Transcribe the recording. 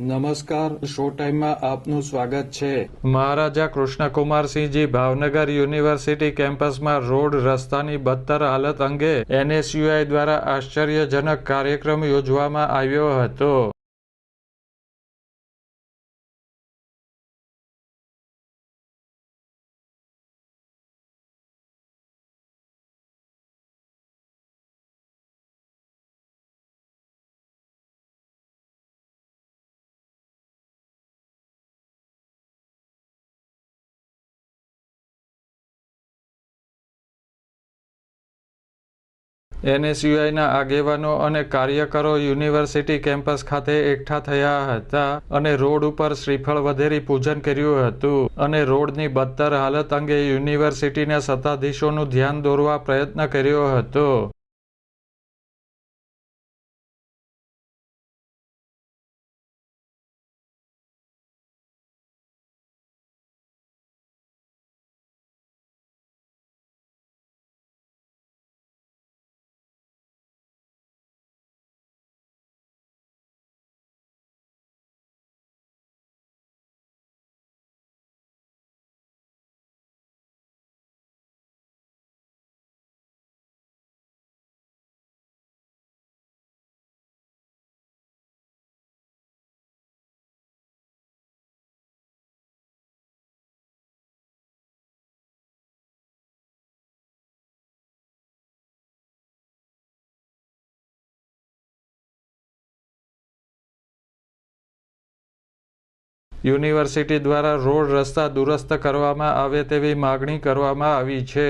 નમસ્કાર, શો ટાઈમમાં આપનું સ્વાગત છે. મહારાજા કૃષ્ણકુમારસિંહજી ભાવનગર યુનિવર્સિટી કેમ્પસમાં રોડ રસ્તાની બદતર હાલત અંગે એનએસયુઆઈ દ્વારા આશ્ચર્યજનક કાર્યક્રમ યોજવામાં આવ્યો હતો. એનએસયુઆઈના આગેવાનો અને કાર્યકરો યુનિવર્સિટી કેમ્પસ ખાતે એકઠા થયા હતા અને રોડ ઉપર શ્રીફળ વધેરી પૂજન કર્યું હતું અને રોડની બદતર હાલત અંગે યુનિવર્સિટીના સત્તાધીશોનું ધ્યાન દોરવા પ્રયત્ન કર્યો હતો. યુનિવર્સિટી દ્વારા રોડ રસ્તા દુરસ્ત કરવામાં આવે તેવી માગણી કરવામાં આવી છે.